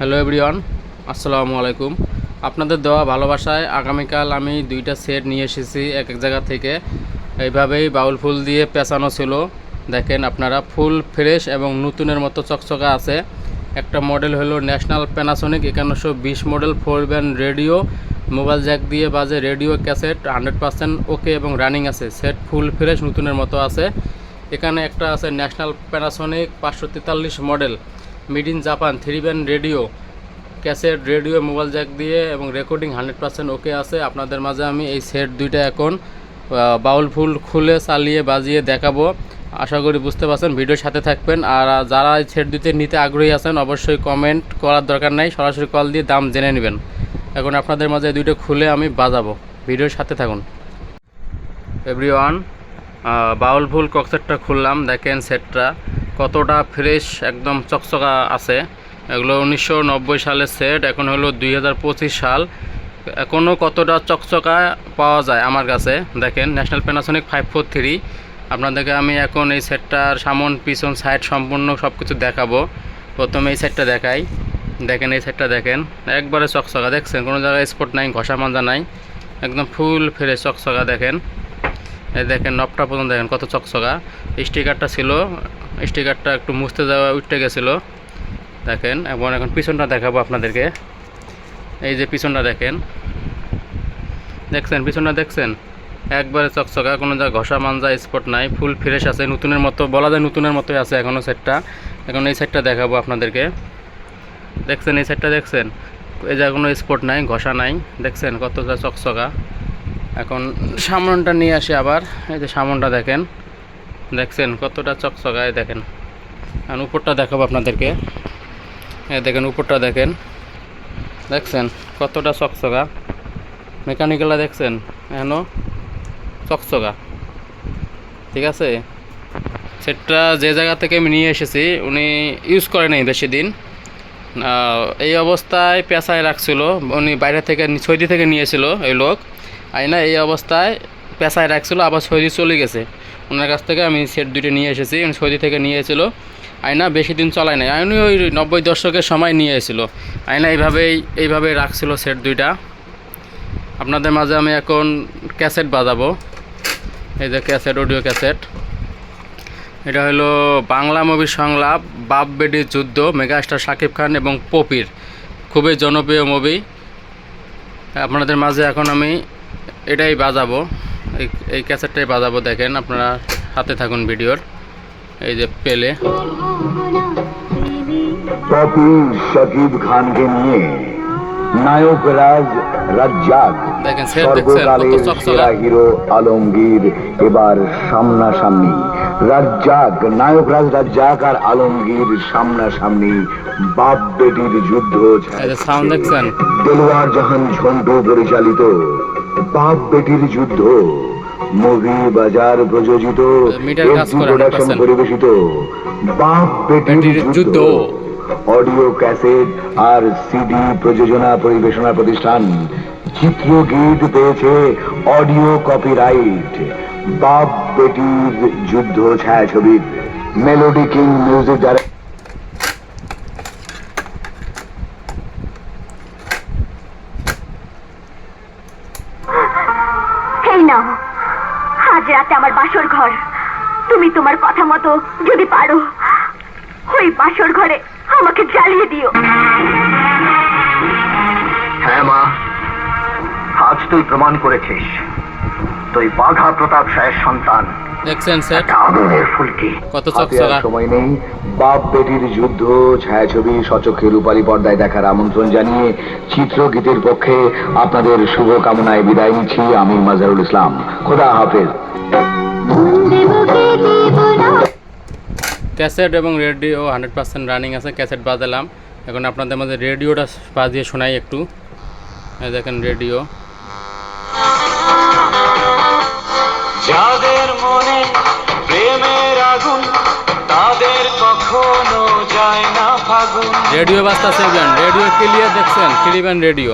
Hello everyone আসসালামু আলাইকুম আপনাদের দেওয়া ভালোবাসায় আগামীকাল আমি দুইটা সেট নিয়ে এসেছি এক এক জায়গা থেকে। এইভাবেই বাউল ফুল দিয়ে পেঁচানো ছিল। দেখেন আপনারা, ফুল ফ্রেশ এবং নতুনের মতো চকচকা আছে। একটা মডেল হলো ন্যাশনাল প্যানাসোনিক একান্নশো বিশ model four band radio mobile jack দিয়ে বাজে radio cassette hundred percent okay এবং রানিং আছে। সেট ফুল ফ্রেশ নতুনের মতো আছে। এখানে একটা আছে ন্যাশনাল প্যানাসোনিক পাঁচশো তেতাল্লিশ model made in Japan three band radio cassette radio mobile jack দিয়ে এবং রেকর্ডিং হান্ড্রেড পার্সেন্ট ওকে আছে। আপনাদের মাঝে আমি এই সেট দুইটা এখন বাউল ফুল খুলে চালিয়ে বাজিয়ে দেখাবো। আশা করি বুঝতে পারছেন, ভিডিওর সাথে থাকবেন। আর যারা এই সেট দুইতে নিতে আগ্রহী আছেন, অবশ্যই কমেন্ট করার দরকার নাই। সরাসরি কল দিয়ে দাম জেনে নেবেন। এখন আপনাদের মাঝে দুইটা খুলে আমি বাজাবো। ভিডিওর সাথে থাকুন। এভরিওয়ান বাউল ফুল ককসেটটা খুললাম। দেখেন সেটটা কতটা ফ্রেশ, একদম চকচকা আছে। এগুলো উনিশশো নব্বই সালের সেট এখন হলো দুই হাজার পঁচিশ সাল। এখনও কতটা চকচকা পাওয়া যায় আমার কাছে? দেখেন national Panasonic five four three আপনাদেরকে আমি এখন এই সেটটার সামন, পিছন সাইড সম্পূর্ণ সব কিছু দেখাবো। প্রথমে এই সেটটা দেখাই। দেখেন, এই সেটটা দেখেন। একবারে চকচকা, দেখছেন? কোনো জায়গায় স্পট নাই, ঘষা মাজা নাই। একদম ফুল ফ্রেশ চকচকা, দেখেন। দেখেন নবটা পর্যন্ত দেখেন, কত চকচকা। স্টিকারটা ছিল, স্টিকারটা একটু মুছতে যাওয়া, উঠতে গেছিল। দেখেন, এবং এখন পিছনটা দেখাবো আপনাদেরকে। এই যে পিছনটা দেখেন। দেখছেন, পিছনটা দেখছেন? একবারে চকচকা, কোনো যা ঘষা মাঞ্জা, স্পট নাই, ফুল ফ্রেশ আছে, নতুনের মতো, বলা যায় নতুনের মতোই আছে এখনও সেটটা। এখন এই সেটটা দেখাবো আপনাদেরকে। দেখছেন, এই সেটটা দেখছেন? এই যা কোনো স্পট নাই, ঘষা নাই। দেখছেন, কত যা চকচকা। এখন সামনটা নিয়ে আসি আবার। এই যে সামনটা দেখেন, দেখছেন কতটা চকচকায় দেখেন। আর উপরটা দেখাবো আপনাদেরকে। দেখেন উপরটা দেখেন। দেখছেন কতটা চকচকা। মেকানিক্যালটা দেখছেন এখনও চকচকা। ঠিক আছে? সেটটা যে জায়গা থেকে আমি নিয়ে এসেছি, উনি ইউজ করে নাই বেশি দিন। এই অবস্থায় পেঁচায় রাখছিল, উনি বাইরে থেকে সৌদি থেকে নিয়েছিল, এই লোক। আইনা এই অবস্থায় পেঁচায় রাখছিল, আবার সৌদি চলে গেছে। ওনার কাছ থেকে আমি সেট দুটো নিয়ে এসেছি সৌদি থেকে নিয়ে এসেছিল। আয়না বেশি দিন চলায় নাই আইনি ওই নব্বই দশকের সময় নিয়ে এসেছিল। আয়না এইভাবেই এইভাবে রাখছিল সেট দুইটা। আপনাদের মাঝে আমি এখন ক্যাসেট বাজাবো। এই যে ক্যাসেট, অডিও ক্যাসেট। এটা হলো বাংলা মুভির সংলাপ বাপ বেডির যুদ্ধ, মেগাস্টার শাকিব খান এবং পপির। খুবই জনপ্রিয় মুভি। আপনাদের মাঝে এখন আমি এটাই বাজাবো। এই ক্যাসেটটাই বাজাবো দেখেন আপনারা হাতে থাকুন ভিডিওর। এই যে পেলে। পপি শাকিব খানকে নিয়ে নায়ক রাজ রাজ্জাক সর্বকালের। সেরা হিরো আলমগীর এবার সামনাসামনি রাজ্জাক নায়ক রাজ রাজ্জাক আর আলমগীর সামনাসামনি বাপ বেটির যুদ্ধ দেলোয়ার জাহান ঝন্টু পরিচালিত বাপ বেটির যুদ্ধ মুভি বাজার প্রযোজিত প্রোডাকশন পরিবেশিত বাপ বেটির যুদ্ধ। অডিও ক্যাসেট আর সিডি প্রযোজনা পরিবেশনা প্রতিষ্ঠান চিত্রগীত পেয়েছে অডিও কপিরাইট বাপ বেটির যুদ্ধ ছায়াছবির মেলোডি কিং মিউজিক মতো যদি পারো ওই বাসর ঘরে আমাকে জ্বালিয়ে দিও। হ্যাঁ মা। আজ তুই প্রমাণ করেছিস। তুই বাঘা প্রতাপ সাহের সন্তান। দেখছেন স্যার? আগুনের ফুলকি। কত চকচকা। সময় নেই। বাপ বেটির যুদ্ধ ছায়াছবি সচক্ষে রূপালী পর্দায় দেখার আমন্ত্রণ জানিয়ে চিত্রগীতের পক্ষে আপনাদের শুভ কামনায় বিদায় নিচ্ছি আমি মাজারুল ইসলাম। খোদা হাফেজ। ক্যাসেট এবং রেডিও হান্ড্রেড পার্সেন্ট রানিং আছে ক্যাসেট বাজালাম। এখন আপনাদের মধ্যে রেডিওটা বাজিয়ে শোনাই একটু। দেখেন রেডিও। যাদের মনে প্রেমের আগুন তাদের কখনো যায় না ফাগুন। রেডিও বাজতেছে এগুলান রেডিও ক্লিয়ার দেখছেন three band radio.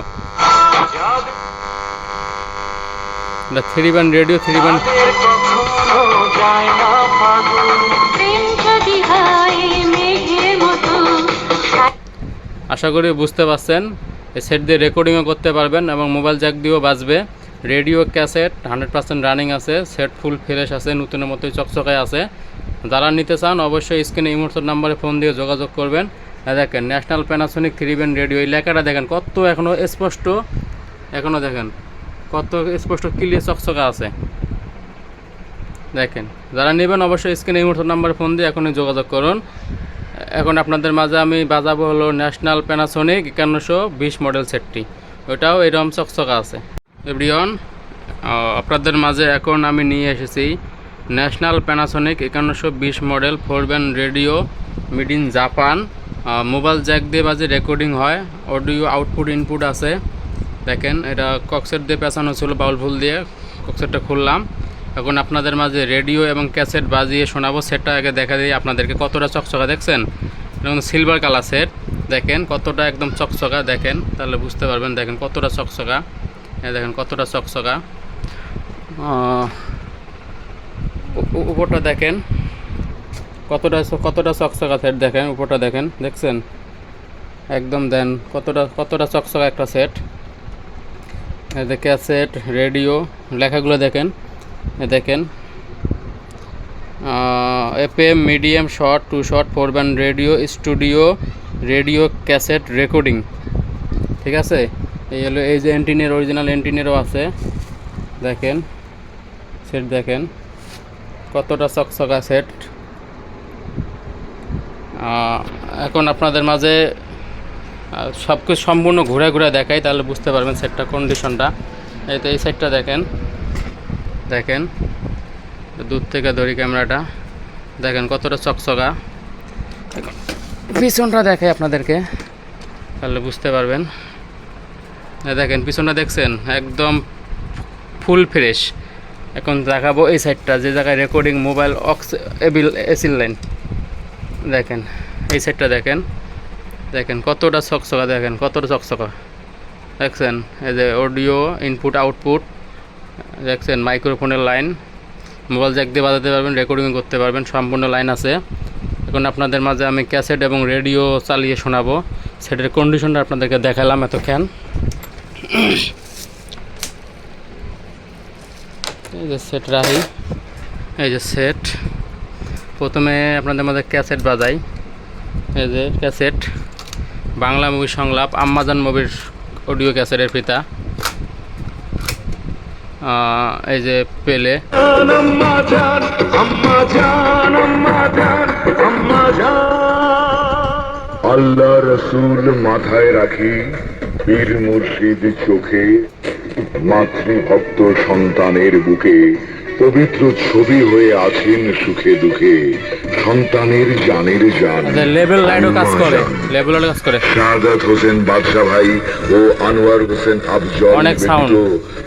Three band radio three band কখনো যায় না ফাগুন। আশা করি বুঝতে পারছেন। সেট দিয়ে রেকর্ডিংও করতে পারবেন এবং মোবাইল জ্যাক দিয়েও বাজবে। Radio cassette hundred percent running আছে। সেট ফুল ফ্রেশ আছে, নতুনের মতোই চকচকায় আছে। যারা নিতে চান অবশ্যই স্ক্রিনে ইমোটসের নাম্বারে ফোন দিয়ে যোগাযোগ করবেন। দেখেন national Panasonic three band radio এই লেখাটা দেখেন কত এখনও স্পষ্ট। এখনও দেখেন, কত স্পষ্ট ক্লিয়ার চকচকা আছে। দেখেন, যারা নেবেন অবশ্যই স্ক্রিনে ইমোটসের নাম্বারে ফোন দিয়ে এখনই যোগাযোগ করুন। এখন আপনাদের মাঝে আমি বাজাবো হলো ন্যাশনাল প্যানাসোনিক একান্নশো বিশ মডেল সেটটি ওটাও এরকম চকচকা আছে। এভরিওয়ান আপনাদের মাঝে এখন আমি নিয়ে এসেছি ন্যাশনাল প্যানাসোনিক একান্নশো বিশ model four band radio made in Japan mobile jack দিয়ে বাজে রেকর্ডিং হয় অডিও আউটপুট ইনপুট আছে। দেখেন, এটা কক্সেট দিয়ে পেঁচানো ছিল, বাউল ফুল দিয়ে কক্সেটটা খুললাম। এখন আপনাদের মাঝে রেডিও এবং ক্যাসেট বাজিয়ে শোনাবো সেটটা আগে দেখা দিই আপনাদেরকে কতটা চকচকা, দেখছেন? এবং সিলভার কালার সেট দেখেন কতটা একদম চকচকা, দেখেন। তাহলে বুঝতে পারবেন, দেখেন কতটা চকচকা। দেখেন কতটা চকচকা। উপরটা দেখেন। কতটা কতটা চকচকা সেট দেখেন, উপরটা দেখেন, দেখছেন? একদম দেন, কতটা কতটা চকচকা একটা সেট ক্যাসেট, রেডিও, লেখাগুলো দেখেন। দেখেন। FM medium short two short four band radio, studio, radio, cassette, recording. ঠিক আছে? এই হলো, এই যে এন্টিনের অরিজিনাল এন্টিনেরও আছে। দেখেন। সেট দেখেন। কতটা চকচকা সেট এখন আপনাদের মাঝে সব কিছু সম্পূর্ণ ঘুরে ঘুরে দেখাই, তাহলে বুঝতে পারবেন সেটটা কন্ডিশনটা এই তো, এই সাইডটা দেখেন। দেখেন, দূর থেকে ধরি ক্যামেরাটা। দেখেন কতটা চকচকা। পিছনটা দেখে আপনাদেরকে, তাহলে বুঝতে পারবেন। দেখেন, পিছনটা দেখছেন? একদম ফুল ফ্রেশ। এখন দেখাবো এই সাইডটা, যে জায়গায় রেকর্ডিং মোবাইল অক্স এবিল এসিল লাইন। দেখেন, এই সাইডটা দেখেন। দেখেন, কতটা চকচকা, দেখেন, কতটা চকচকা। দেখছেন? এই যে অডিও, ইনপুট, আউটপুট। দেখছেন, মাইক্রোফোনের লাইন। মোবাইল জ্যাক দিয়ে বাজাতে পারবেন রেকর্ডিং করতে পারবেন, সম্পূর্ণ লাইন আছে। এখন আপনাদের মাঝে আমি ক্যাসেট এবং রেডিও চালিয়ে শোনাবো। সেটের কন্ডিশনটা আপনাদেরকে দেখালাম এতক্ষণ। এই যে সেট রাহি, এই যে সেট। প্রথমে আপনাদের মাঝে ক্যাসেট বাজাই। এই যে ক্যাসেট, বাংলা মুভি সংলাপ, আম্মাজান মুভির অডিও ক্যাসেটের ফিতা। এই যে পেলে। আল্লাহ রসুল মাথায় রাখি বীর মুর্শিদ চোখে মাতৃভক্ত সন্তানের বুকে। পবিত্র ছবি হয়ে আছেন সুখে দুঃখে সন্তানের জানের জান। লেভেল লাইটও কাজ করে লেভেল কাজ করে। শাহাদাত হোসেন বাদশাহ ভাই ও আনোয়ার হোসেন আফজল অনেক। ব্যতীত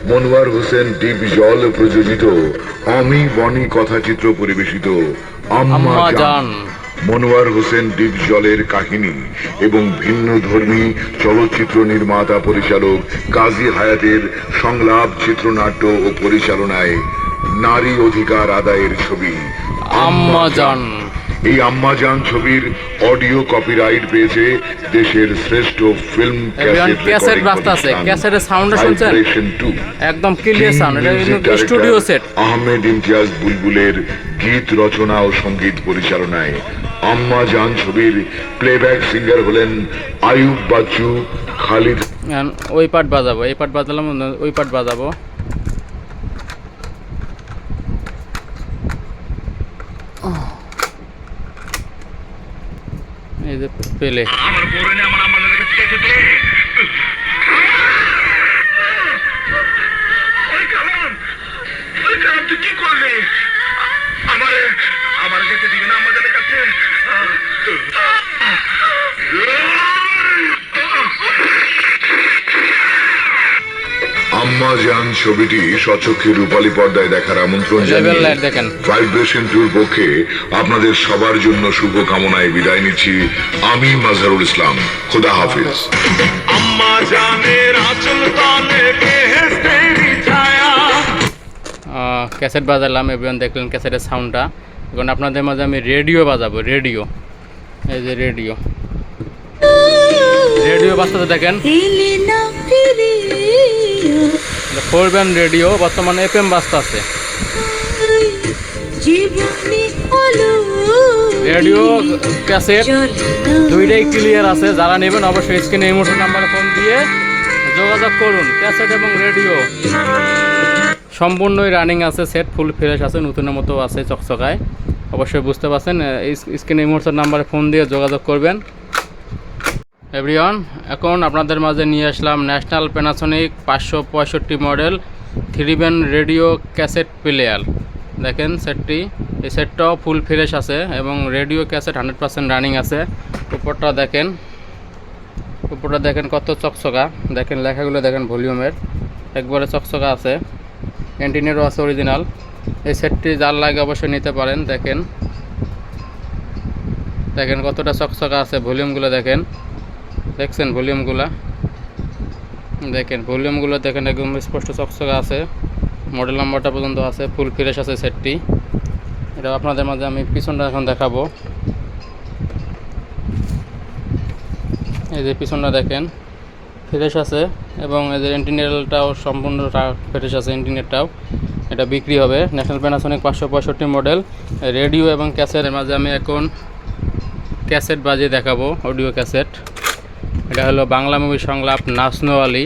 মনোয়ার হোসেন ডিপ জল প্রযোজিত আমি বনি কথাচিত্র পরিবেশিত আম্মা জান। মনোয়ার হোসেন ডিপ জলের কাহিনী এবং ভিন্ন ধর্মী চলচ্চিত্র নির্মাতা পরিচালক কাজী হায়াতের সংলাপ চিত্রনাট্য ও পরিচালনায় নারী অধিকার আদায়ের ছবি। আম্মা জান। এই আম্মাজান ছবির অডিও কপিরাইট পেয়েছে দেশের শ্রেষ্ঠ ফিল্ম ক্যাসেট বাজতাছে। ক্যাসেটের sound-টা শুনছেন? একদম ক্লিয়ার সাউন্ড এটা স্টুডিও সেট আহমেদ ইমতিয়াজ বুলবুলের গীত রচনা ও সংগীত পরিচালনায় আম্মা জান ছবির প্লেব্যাক সিঙ্গার হলেন আয়ুব বাচ্চু খালিদ ওই পার্ট বাজাবো এই পার্ট বাজালাম ওই পার্ট বাজাবো। এই যে আমার যেতে দিবি না আমাদের কাছে। সিনেমা ছবিটি সচক্ষে রূপালী পর্দায় দেখার আমন্ত্রণ ভাইব্রেশন টুর পক্ষে আপনাদের সবার জন্য শুভকামনায় বিদায় নিচ্ছি আমি মাজহারুল ইসলাম। খোদা হাফিজ। ক্যাসেট বাজালাম এভিয়ান দেখলেন ক্যাসেটের সাউন্ডটা। এখন আপনাদের মাঝে আমি রেডিও বাজাবো রেডিও। এই যে রেডিও। রেডিও বাজতে দেখেন। ফোর ব্যান্ড রেডিও বর্তমানে এফ এম বাজতে আছে। রেডিও ক্যাসেট দুইটাই ক্লিয়ার আছে। যারা নেবেন অবশ্যই স্ক্রিনে এই মুহূর্তে নাম্বারে ফোন দিয়ে যোগাযোগ করুন। ক্যাসেট এবং রেডিও। সম্পূর্ণই রানিং আছে সেট ফুল ফ্রেশ আছে নতুনের মতো আছে চকচকায়। অবশ্যই বুঝতে পারছেন স্ক্রিনে এই মুহূর্তের নাম্বারে ফোন দিয়ে যোগাযোগ করবেন। এভরিওয়ান, এখন আপনাদের মাঝে নিয়ে আসলাম ন্যাশনাল প্যানাসনিক পাঁচশো পঁয়ষট্টি model three band radio cassette player. দেখেন সেটটি, এই সেটটাও ফুল ফ্রেশ আছে এবং radio cassette hundred percent running আছে। উপরটা দেখেন উপরটা দেখেন কত চকচকা। দেখেন লেখাগুলো দেখেন ভলিউমের, একবারে চকচকা আছে। অ্যান্টিনেরও আছে অরিজিনাল এই সেটটি যার লাগে অবশ্যই নিতে পারেন, দেখেন। দেখেন কতটা চকচকা আছে, ভলিউমগুলো দেখেন। দেখছেন ভলিউমগুলো? দেখেন ভলিউমগুলো দেখেন একদম স্পষ্ট চকচকে আছে। মডেল নাম্বারটা পর্যন্ত আছে, ফুল ফ্রেশ আছে সেটটি। এটা আপনাদের মাঝে আমি পিছনটা এখন দেখাবো। এই যে পিছনটা দেখেন, ফ্রেশ আছে এবং এদের ইন্টিনিয়ারটাও সম্পূর্ণ ফ্রেশ আছে ইন্টিনিয়ারটাও এটা বিক্রি হবে। ন্যাশনাল প্যানাসনিক পাঁচশো পঁয়ষট্টি মডেল, রেডিও এবং ক্যাসেটের মাঝে আমি এখন ক্যাসেট বাজিয়ে দেখাবো, অডিও ক্যাসেট। এটা হলো বাংলা মুভি সংলাপ নাসনো আলী।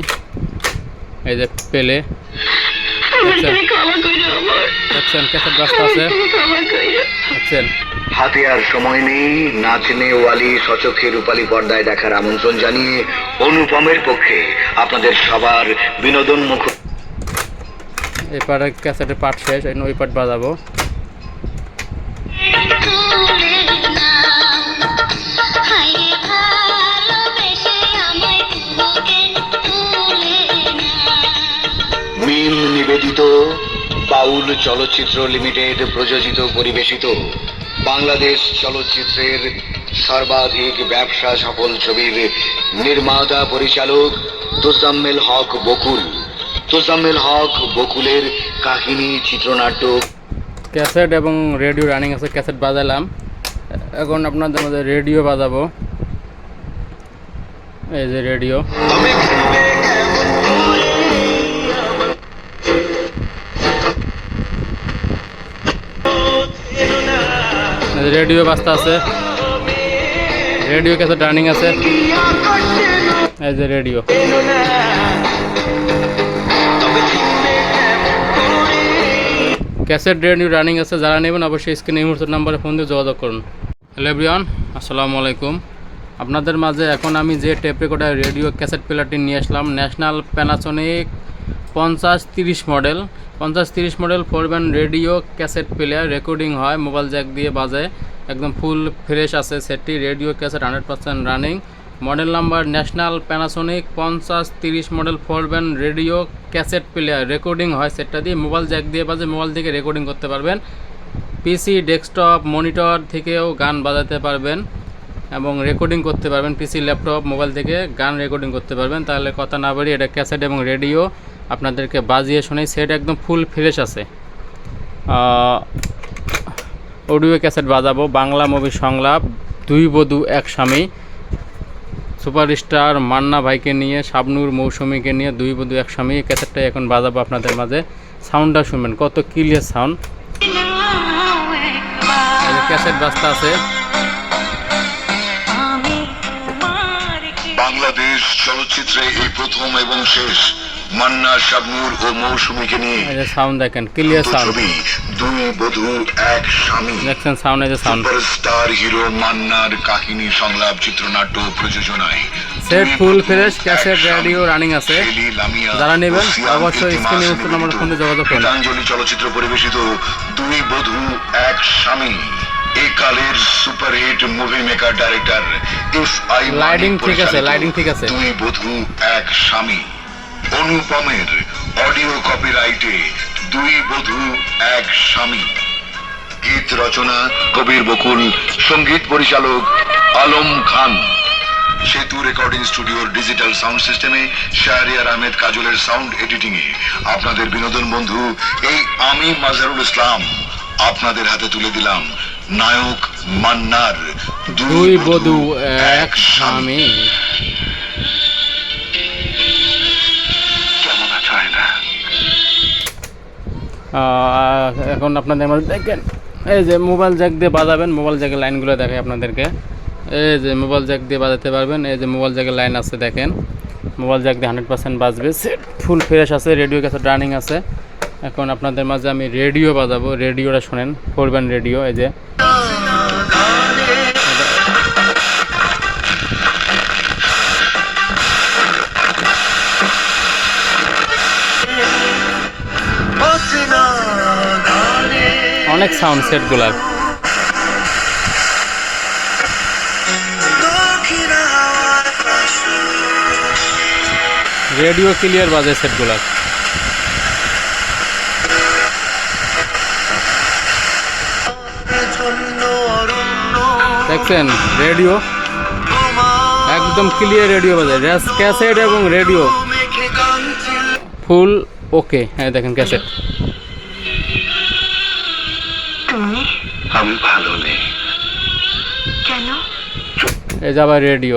এই যে পেলে। দেখছেন ক্যাসেট আছে। দেখছেন হাতে আর সময় নেই নাচনে ওয়ালি সচক্ষে রূপালী পর্দায় দেখার আমন্ত্রণ জানিয়ে অনুপমের পক্ষে আপনাদের সবার বিনোদন মুখ এই পার্টে ক্যাসেটের পার্ট শেষ ওই পাঠ বাজাবো। নিবেদিত বাউল চলচ্চিত্র লিমিটেড প্রযোজিত পরিবেশিত বাংলাদেশ চলচ্চিত্রের সর্বাধিক ব্যবসা সফল ছবির নির্মাতা পরিচালক তোজাম্মেল হক বকুল। তোজাম্মেল হক বকুলের কাহিনী চিত্রনাট্য। ক্যাসেট এবং রেডিও রানিং আছে ক্যাসেট বাজালাম। এখন আপনাদের মধ্যে রেডিও বাজাবো। এই যে রেডিও। রেডিও বাজতে আছে। রেডিও ক্যাসেট রানিং আছে। এই যে রেডিও। ক্যাসেট রেডিও রানিং আছে, যারা নেবেন অবশ্যই স্ক্রিনে এই মুহূর্তের নাম্বারে ফোন দিয়ে যোগাযোগ করুন। হ্যালো এভরিওয়ান, আসসালামু আলাইকুম। আপনাদের মাঝে এখন আমি যে টেপ রেকর্ডার রেডিও, ক্যাসেট প্লেয়ারটি নিয়ে আসলাম ন্যাশনাল প্যানাসনিক পঞ্চাশ তিরিশ মডেল। পঞ্চাশ তিরিশ model four band radio cassette player. Recording হয়, মোবাইল জ্যাক দিয়ে বাজে। একদম ফুল ফ্রেশ আছে সেটটি। Radio cassette hundred percent running. Model number National Panasonic. পঞ্চাশ তিরিশ model four band radio cassette player. Recording হয় সেটটা দিয়ে। মোবাইল জ্যাক দিয়ে বাজে, মোবাইল থেকে রেকর্ডিং করতে পারবেন। পিসি, ডেস্কটপ, মনিটর থেকেও গান বাজাতে পারবেন এবং রেকর্ডিং করতে পারবেন। পিসি, ল্যাপটপ, মোবাইল থেকে গান রেকর্ডিং করতে পারবেন। তাহলে কথা না বাড়ি এটা ক্যাসেট এবং রেডিও আপনাদেরকে বাজিয়ে শোনাই সেট একদম ফুল ফ্রেশ আছে। অডিও ক্যাসেট বাজাবো, বাংলা মুভি সংলাপ, দুই বধূ, এক স্বামী। সুপারস্টার মান্না ভাইকে নিয়ে, শাবনুর মৌসুমীকে নিয়ে দুই বধূ, এক স্বামী, এই ক্যাসেটটাই এখন বাজাবো আপনাদের মাঝে। সাউন্ডটা শুনবেন, কত ক্লিয়ার সাউন্ড ক্যাসেট বাজতে আছে। বাংলাদেশ চলচ্চিত্রে এই প্রথম এবং শেষ। মান্না শাবনুর ও মৌসুমীকে নিয়ে সাউন্ড দেখেন ক্লিয়ার সাউন্ড ছবি দুই বধূ এক স্বামী। দেখছেন সাউন্ড যে সাউন্ড সুপারস্টার হিরো মান্নার কাহিনী সংলাপ চিত্রনাট্য প্রযোজনায়। Set full fresh cassette radio running আছে। যারা নেবেন, অবশ্যই স্ক্রিনে উত্তর নম্বরে ফোনে যোগাযোগ করুন। গীতাঞ্জলি চলচ্চিত্র পরিবেশিত দুই বধূ এক স্বামী। একালের কালের superhit movie maker director F I Lighting ঠিক আছে, lighting ঠিক আছে। দুই বধূ এক স্বামী। অনুপমের অডিও কপিরাইটে দুই বধূ এক স্বামী। গীত রচনা কবির বকুল সংগীত পরিচালক আলম খান। সেতু রেকর্ডিং স্টুডিওর ডিজিটাল সাউন্ড সিস্টেমে শাহরিয়ার আহমেদ কাজলের সাউন্ড এডিটিং এ আপনাদের বিনোদন বন্ধু এই আমি মাজারুল ইসলাম আপনাদের হাতে তুলে দিলাম নায়ক মান্নার দুই বধু এক স্বামী। এখন আপনাদের মধ্যে দেখেন, এই যে মোবাইল জ্যাক দিয়ে বাজাবেন, মোবাইল জ্যাকের লাইনগুলো দেখে আপনাদেরকে। এই যে মোবাইল জ্যাক দিয়ে বাজাতে পারবেন, এই যে মোবাইল জ্যাকের লাইন আছে দেখেন। মোবাইল জ্যাক দিয়ে হান্ড্রেড পার্সেন্ট বাজবে, সেট ফুল ফ্রেশ আছে, রেডিও কাছে রানিং আছে। এখন আপনাদের মাঝে আমি রেডিও বাজাবো, রেডিওটা শোনেন, করবেন রেডিও, এই যে। অনেক সাউন্ড সেটগুলার রেডিও ক্লিয়ার বাজে সেটগুলার দেখছেন? রেডিও একদম ক্লিয়ার রেডিও বাজে। ক্যাসেট এবং রেডিও ফুল ওকে হ্যাঁ দেখেন ক্যাসেট আমি ভালো নেই। কেন? এই যে আবার রেডিও।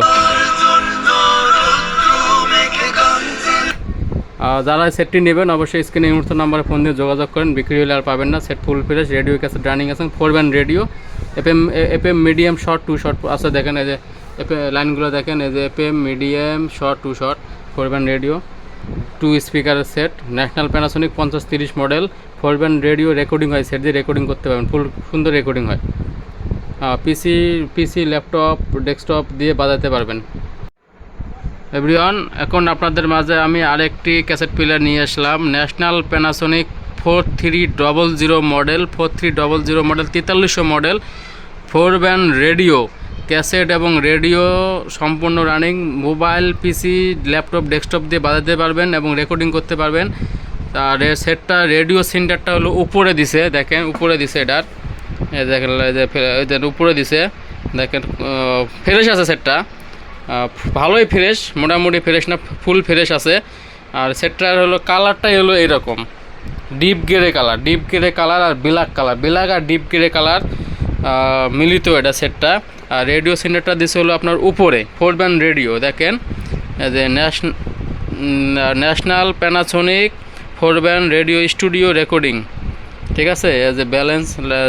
যারা সেটটি নেবেন অবশ্যই স্ক্রিনে মুহূর্তে নাম্বারে ফোন দিয়ে যোগাযোগ করেন। বিক্রি হলে আর পাবেন না। সেট ফুল ফ্রেশ রেডিও কাছে রানিং আছে four band radio. FM FM medium short two short আছে। দেখেন এই যে লাইনগুলো দেখেন। এই যে FM medium short two short four band radio. Two স্পিকারের সেট ন্যাশনাল প্যানাসোনিক পঞ্চাশ তিরিশ model four band radio recording হয় সেট দিয়ে রেকর্ডিং করতে পারবেন, ফুল, সুন্দর রেকর্ডিং হয়। পিসি পিসি ল্যাপটপ ডেস্কটপ দিয়ে বাজাতে পারবেন। এভরিওয়ান এখন আপনাদের মাঝে আমি আরেকটি ক্যাসেট প্লেয়ার নিয়ে আসলাম National Panasonic four three double zero model four three double zero model তেতাল্লিশশো model four band radio cassette এবং রেডিও সম্পূর্ণ running, mobile, PC, laptop, desktop দিয়ে বাজাতে পারবেন এবং রেকর্ডিং করতে পারবেন। আর সেটটা, রেডিও সেন্টারটা হলো উপরে দিছে, দেখেন, উপরে দিছে এটার। দেখেন উপরে দিছে, দেখেন ফ্রেশ আছে সেটটা। ভালোই ফ্রেশ মোটামুটি ফ্রেশ না ফুল ফ্রেশ আছে। আর সেটটার হলো কালারটাই হলো এরকম deep grey colour deep grey colour আর ব্ল্যাক কালার ব্ল্যাক আর ডিপ গ্রে কালার মিলিত এটা সেটটা। আর রেডিও সেন্টারটা দিছে হলো আপনার উপরে, ফোর ব্যান্ড রেডিও, দেখেন। যে National Panasonic four band radio studio recording. ঠিক আছে? এজ এ ব্যালেন্স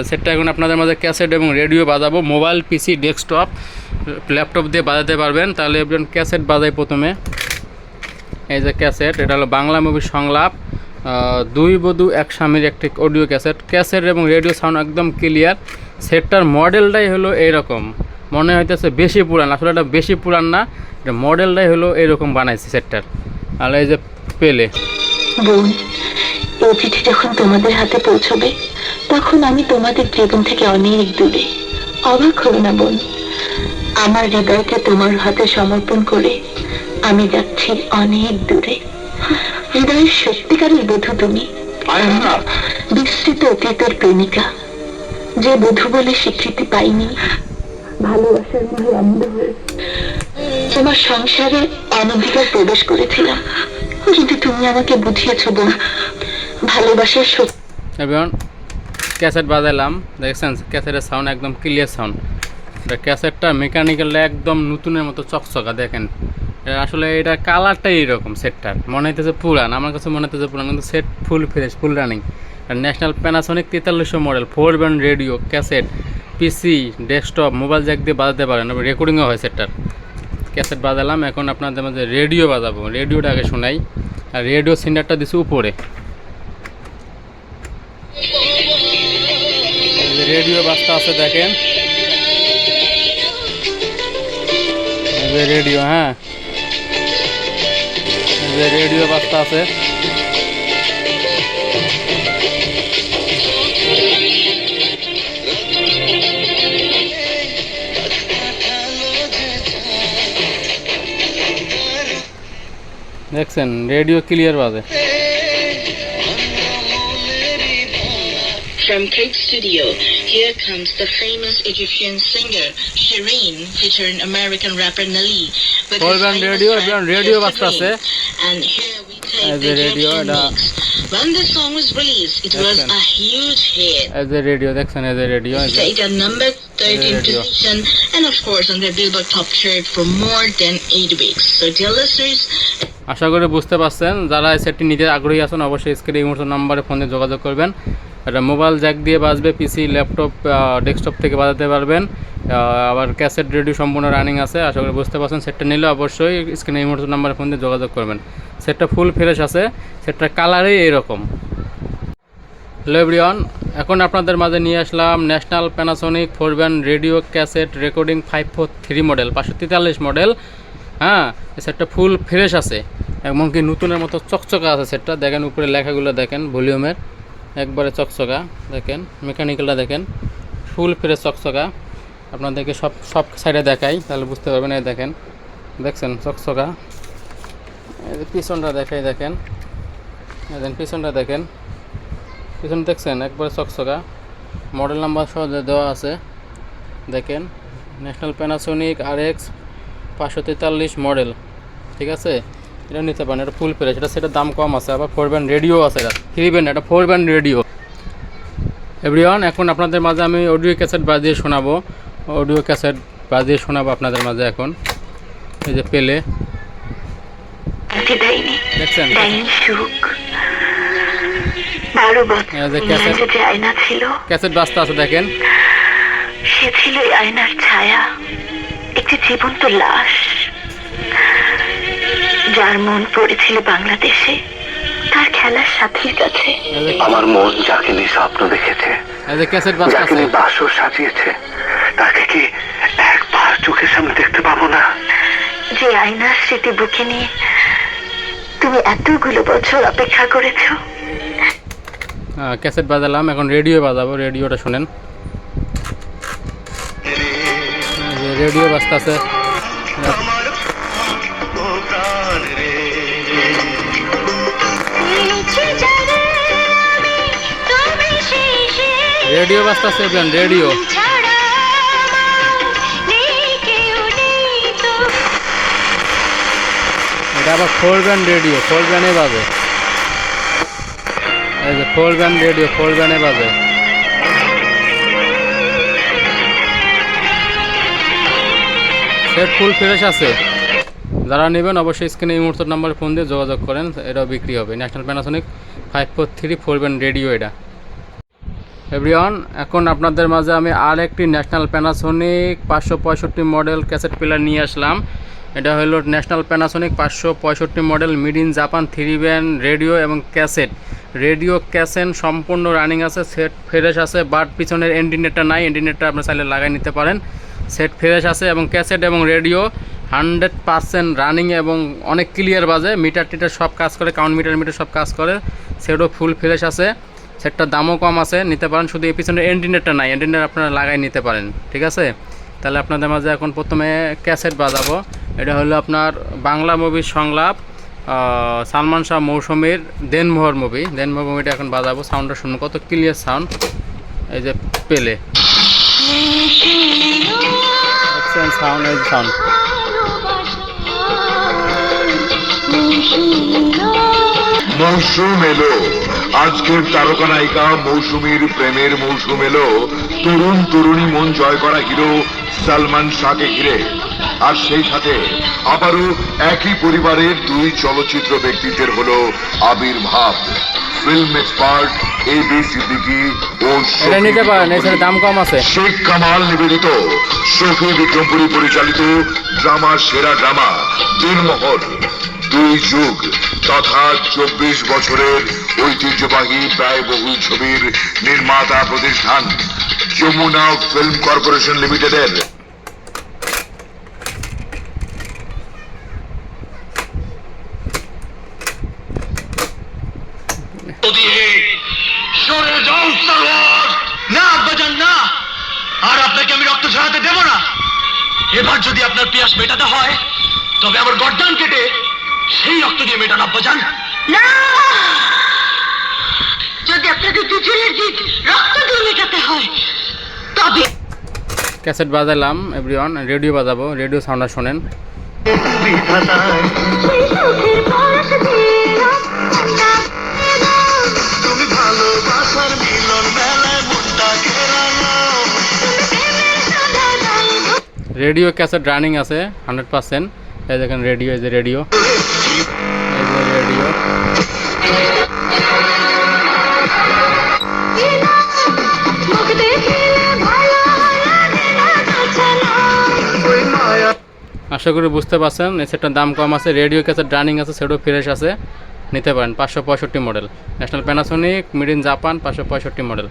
সেটটা এখন আপনাদের মাঝে ক্যাসেট এবং রেডিও বাজাবো, মোবাইল, পিসি, ডেস্কটপ, ল্যাপটপ দিয়ে বাজাতে পারবেন। তাহলে একজন ক্যাসেট বাজাই প্রথমে। এই যে ক্যাসেট, এটা হলো বাংলা মুভির সংলাপ। দুই বধূ, এক স্বামীর একটি অডিও ক্যাসেট। ক্যাসেট এবং রেডিও সাউন্ড একদম ক্লিয়ার। সেটটার মডেলটাই হলো এইরকম। মনে হইতেছে বেশি পুরান আসলে এটা বেশি পুরান না এটা মডেলটাই হলো এইরকম বানাইছে সেটটার আর এই যে পেলে বোন এই চিঠি যখন তোমাদের হাতে পৌঁছবে তখন আমি তোমাদের জীবন থেকে অনেক দূরে। অবাক না বোন আমার হৃদয়কে তোমার হাতে সমর্পণ করে আমি যাচ্ছি অনেক দূরে। হৃদয়ের সত্যিকারের বধূ তুমি। বিস্তৃত অতীতের প্রেমিকা। যে বধূ বলে স্বীকৃতি পাইনি ভালোবাসার মধ্যে অন্ধ হয়ে। তোমার সংসারে অনধিকার প্রবেশ করেছিলাম। কিন্তু তুমি আমাকে বুঝিয়েছ বোন ভালোবাসার সত্যি ক্যাসেট বাজাইলাম। দেখছেন? ক্যাসেটের সাউন্ড একদম ক্লিয়ার সাউন্ড এটা ক্যাসেটটা মেকানিক্যালটা একদম নতুনের মতো চকচকা দেখেন। আসলে এটা কালারটাই এরকম সেটটার মনে হইতেছে পুরান। আমার কাছে মনে হইতেছে পুরান কিন্তু set full fresh full running আর National Panasonic তেতাল্লিশশো model four band radio cassette. PC, desktop, mobile jack দিয়ে বাজাতে পারেন। রেকর্ডিংও হয় সেটটার। ক্যাসেট বাজালাম, এখন আপনাদের মধ্যে রেডিও বাজাবো। রেডিওটা আগে শোনাই। আর রেডিও সিন্ডারটা দিছি উপরে। রেডিও বাজতে আছে দেখেন। রেডিও হ্যাঁ। রেডিও বাজতে আছে। দেখছেন রেডিও ক্লিয়ার বাজে From Coke Studio, here comes the famous Egyptian singer Shireen featuring American rapper Nelly with his famous radio, radio, radio। Dream. And here As a radio, Egyptian এটা-. When the song was released, it was a huge hit. এই যে radio দেখছেন যে radio এই যে Stayed at number 13 position and of course on the Billboard Top chart for more than 8 weeks. So dear listeners, আশা করি বুঝতে পারছেন। যারা এই সেটটি নিতে আগ্রহী আছেন অবশ্যই স্ক্রিনে এই মুহূর্তে নাম্বারে ফোনে যোগাযোগ করবেন। এটা মোবাইল জ্যাক দিয়ে বাজবে পিসি ল্যাপটপ ডেস্কটপ থেকে বাজাতে পারবেন। আবার ক্যাসেট রেডিও সম্পূর্ণ রানিং আছে। আশা করি বুঝতে পারছেন। সেটটা নিলে অবশ্যই স্ক্রিনে এই মুহূর্তে নাম্বারে ফোন দিয়ে যোগাযোগ করবেন। সেটটা ফুল ফ্রেশ আছে, সেটটার কালারই এরকম এভরিওয়ান, এখন আপনাদের মাঝে নিয়ে আসলাম National Panasonic four band radio cassette recording five four three model পাঁচশো তেতাল্লিশ মডেল হ্যাঁ সেটটা ফুল ফ্রেশ আছে, এমনকি নতুনের মতো চকচকা আছে সেটটা। দেখেন উপরে লেখাগুলো দেখেন, ভলিউমের, একবারে চকচকা, দেখেন, মেকানিক্যালটা দেখেন, ফুল ফ্রেশ চকচকা। আপনাদেরকে সব সব সাইডে দেখাই, তাহলে বুঝতে পারবেন, এই দেখেন, দেখছেন, চকচকা। পিছনটা দেখাই দেখেন। দেখেন পিছনটা দেখেন। পিছনে দেখছেন? একবারে চকচকা। মডেল নাম্বার সহ দেওয়া আছে, দেখেন। ন্যাশনাল প্যানাসোনিক আর এক্স পাঁচশো তেতাল্লিশ মডেল। ঠিক আছে? এটা নিতে পারেন, এটা ফুল প্রাইস এটা সেটার দাম কম আছে, আবার ফোর ব্যান্ড রেডিও আছে এটা। থ্রি ব্যান্ড এটা ফোর ব্যান্ড রেডিও এভরিওয়ান এখন আপনাদের মাঝে আমি অডিও ক্যাসেট বাজিয়ে শোনাবো। অডিও ক্যাসেট বাজিয়ে শোনাবো আপনাদের মাঝে এখন। এই যে পেলে শান্তি দেয়নি। দেয়নি সুখ। বারো বছর যে আয়না ছিল। ক্যাসেট বাজতে আছে দেখেন। সে ছিল আয়নার ছায়া। একটি জীবন্ত লাশ। যার মন পড়েছিল বাংলাদেশে। তার খেলার সাথীর কাছে। আমার মন যাকে নিয়ে স্বপ্ন দেখেছে এই যে ক্যাসেট বাজতে যাকে নিয়ে বাসর সাজিয়েছে তাকে কি একবার চোখের সামনে দেখতে পাবো না? যে আয়নার স্মৃতি বুকে নিয়ে তুমি এতগুলো বছর অপেক্ষা করেছ। ক্যাসেট বাজালাম এখন রেডিও বাজাবো রেডিওটা শুনেন। রেডিও বাজতে আছে রেডিও বাজতে আছে রেডিও। এটা আবার ফোর ব্যান্ড রেডিও ফোর ব্যান্ডে বাজে। এই যে ফোর ব্যান্ড রেডিও ফোর ব্যান্ডে বাজে। সেট ফুল ফ্রেশ আছে। যারা নেবেন অবশ্যই স্ক্রিনে এই মুহূর্তের নাম্বারে ফোন দিয়ে যোগাযোগ করেন, এটাও বিক্রি হবে। National Panasonic five four three four band radio এটা। এভরিওয়ান এখন আপনাদের মাঝে আমি আর একটি ন্যাশনাল প্যানাসোনিক পাঁচশো পঁয়ষট্টি মডেল ক্যাসেট প্লেয়ার নিয়ে আসলাম। এটা হলো ন্যাশনাল প্যানাসোনিক পাঁচশো পঁয়ষট্টি model made in Japan three band radio এবং ক্যাসেট রেডিও ক্যাসেট সম্পূর্ণ রানিং আছে সেট ফ্রেশ আছে বাট পিছনের এন্ডিনেটটা নাই এন্ডিনেটটা আপনি চাইলে লাগাই নিতে পারেন। সেট ফ্রেশ আছে এবং ক্যাসেট এবং রেডিও হান্ড্রেড পারসেন্ট রানিং এবং অনেক ক্লিয়ার বাজে মিটার টিটার সব কাজ করে কাউন্ট মিটার মিটার সব কাজ করে সেটাও ফুল ফ্রেশ আছে। সেটটার দামও কম আছে, নিতে পারেন, শুধু এই পিছনে এন্ডিনেটটা নাই এন্ডিনেট আপনারা লাগাই নিতে পারেন, ঠিক আছে? তাহলে আপনাদের মাঝে এখন প্রথমে ক্যাসেট বাজাবো। এটা হলো আপনার বাংলা মুভির সংলাপ সালমান শাহ মৌসুমীর দেনমোহর মুভি। দেনমোহর মুভিটা এখন বাজাবো সাউন্ডটা শুনুন, কত ক্লিয়ার সাউন্ড এই যে পেলে। সাউন্ড মৌসুম এলো। আজকের তারকা নায়িকা মৌসুমীর প্রেমের মৌসুম এলো। তরুণ তরুণী মন জয় করা হিরো সালমান শাহকে ঘিরে। আর সেই সাথে আবারও একই পরিবারের দুই চলচ্চিত্র ব্যক্তিত্বের হলো আবির্ভাব film expert A B Siddiqui ও এটা নিতে পারেন এছাড়া দাম কম আছে। শেখ কামাল নিবেদিত শফি বিক্রমপুরী পরিচালিত ড্রামা সেরা ড্রামা দিনমহল দুই যুগ তথা চব্বিশ বছরের ঐতিহ্যবাহী ব্যয়বহুল ছবির নির্মাতা প্রতিষ্ঠান যমুনা ফিল্ম কর্পোরেশন লিমিটেডের সরে যাও সালোয়ার না আব্বাজান না। আর আপনাকে আমি রক্ত ঝরাতে দেব না। এবার যদি আপনার পিয়াস মেটাতে হয় তবে আমার গর্দান কেটে সেই রক্ত দিয়ে মেটান আব্বাজান। না! যদি আপনাদের দুজনের জিত রক্ত দিয়ে মেটাতে হয় তবে ক্যাসেট বাজালাম এভরিওয়ান। রেডিও বাজাবো। রেডিও সাউন্ডটা শোনেন। তুমি রেডিও ক্যাসেট রানিং আছে, হান্ড্রেড পার্সেন্ট। এই দেখেন রেডিও, এই যে রেডিও রেডিও। আশা করি বুঝতে পারছেন, এই সেটটার দাম কম আছে, রেডিও ক্যাসেট রানিং আছে, সেটাও ফ্রেশ আছে। নিতে পারেন পাঁচশো পঁয়ষট্টি model. National Panasonic made in Japan পাঁচশো পঁয়ষট্টি মডেল।